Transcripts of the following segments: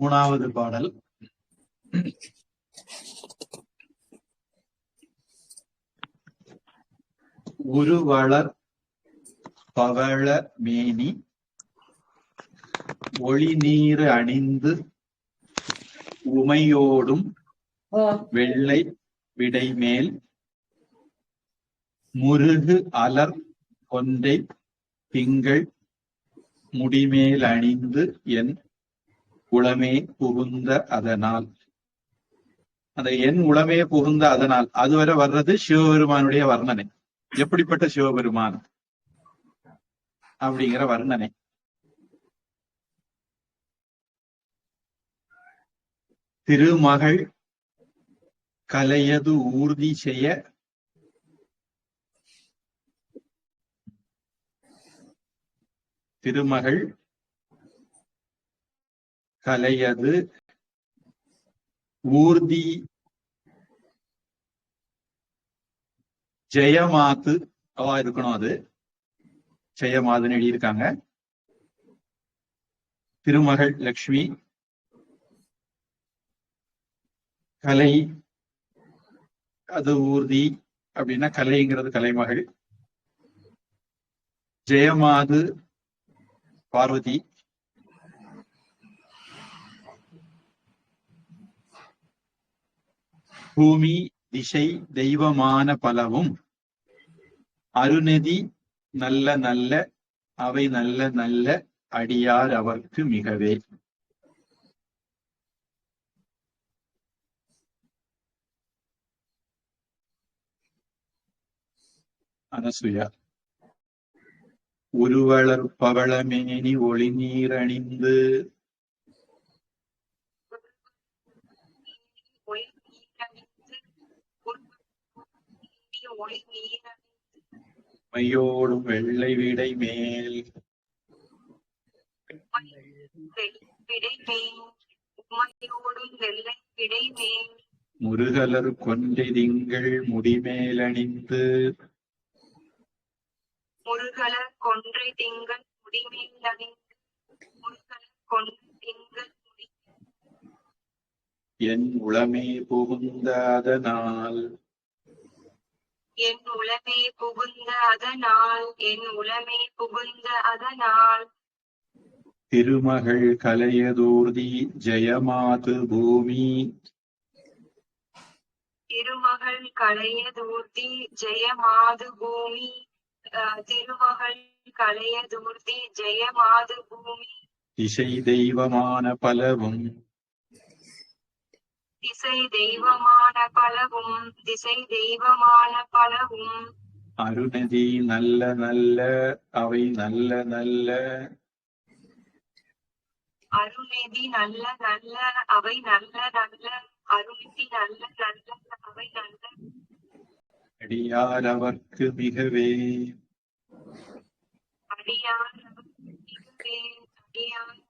மூணாவது பாடல். உருவளர் பவள மேனி ஒளி நீர் அணிந்து உமையோடும் வெள்ளை விடைமேல் முருகு அலர் கொன்றை திங்கள் முடிமேல் அணிந்து என் உளமே புகுந்த அதனால். அந்த என் உளமே புகுந்த அதனால் அதுவரை வர்றது சிவபெருமானுடைய வர்ணனை. எப்படிப்பட்ட சிவபெருமான்? அப்படிங்கிற வர்ணனை. திருமகள் கலையது ஊர்தி செய்ய திருமகள் கலையது ஊர்தி ஜெயமாத்து. அவா இருக்கணும் அது. ஜெயமாதுன்னு எழுதியிருக்காங்க. திருமகள் லக்ஷ்மி. கலை அது ஊர்தி அப்படின்னா கலைங்கிறது கலைமகள். ஜெயமாது பார்வதி. பூமி திசை தெய்வமான பலவும். அருநதி நல்ல நல்ல அவை நல்ல நல்ல அடியார் அவர்க்கு மிகவே. அனசுயா. உருவளர் பவளமேனி ஒளி நீரணிந்து ஒளி நீரணிந்து ஒளி மையோடும் வெள்ளை விடை மேல். முருகலர் கொன்றை திங்கள் முடிமேலணிந்து முருகலர் கொன்றை திங்கள் முடிமேல் அணிந்து. முருகலர் கொன்றை திங்கள் என் உளமே புகுந்த அதனால் என் உளமே புகுந்த அதனால் என் உளமே புகுந்த அதனால். திருமகள் கலையதூர்தி ஜெயமாது பூமி. திருமகள் கலையதூர்த்தி ஜெயமாது பூமி. திருமகள் கலையதூர்த்தி ஜெயமாது பூமி. திசை தெய்வமான பலவும் திசை தெய்வமான பலவும் திசை தெய்வமான பலவும். அருணதி நல்ல நல்ல அவை நல்ல நல்ல. அருள்நிதி நல்ல நல்ல அவை நல்ல நல்ல அருள்நிதி நல்ல நல்ல அவை நல்ல. அடியார் அவர்க்கு மிகவே. அடியார் மிகவே அடியார்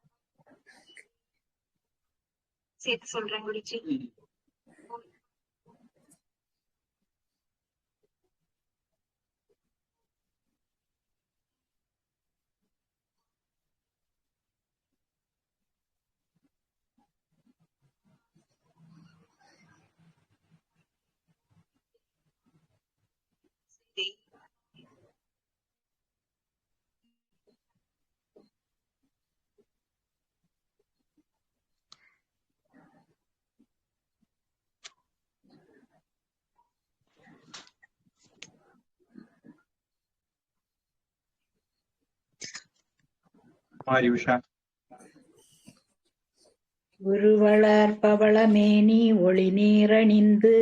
சேர்த்து சொல்றேன் குருஜி. மாரி உஷா குருவளர் பவளமேனி ஒளி நீரணிந்து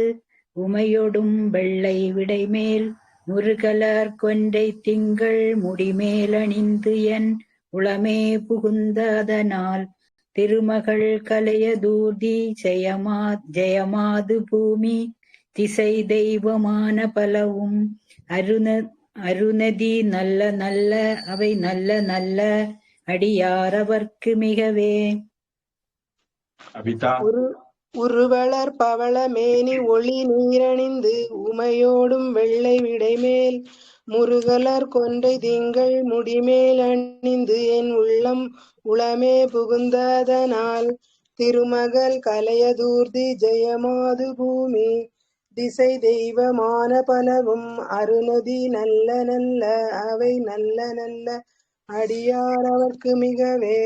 உமையொடும் வெள்ளை விடைமேல் முருகலர் கொன்றை திங்கள் முடிமேலணிந்து என் உளமே புகுந்ததனால் திருமகள் கலைய கலையதூர்தி ஜெயமா ஜெயமாது பூமி திசை தெய்வமான பலவும் அருண அருணதி நல்ல நல்ல அவை நல்ல நல்ல அடியாரவர்க்கு மிகவே. உருவளர் பவள மேனி ஒளி நீரணிந்து உமையோடும் வெள்ளை விடைமேல் முருகலர் கொன்றை திங்கள் முடிமேல் அணிந்து என் உள்ளம் உளமே புகுந்ததனால் திருமகள் கலையதூர்தி ஜெயமாது பூமி திசை தெய்வமான பலவும் அருணதி நல்ல நல்ல அவை நல்ல நல்ல அடியார் அவர்க்கு மிகவே.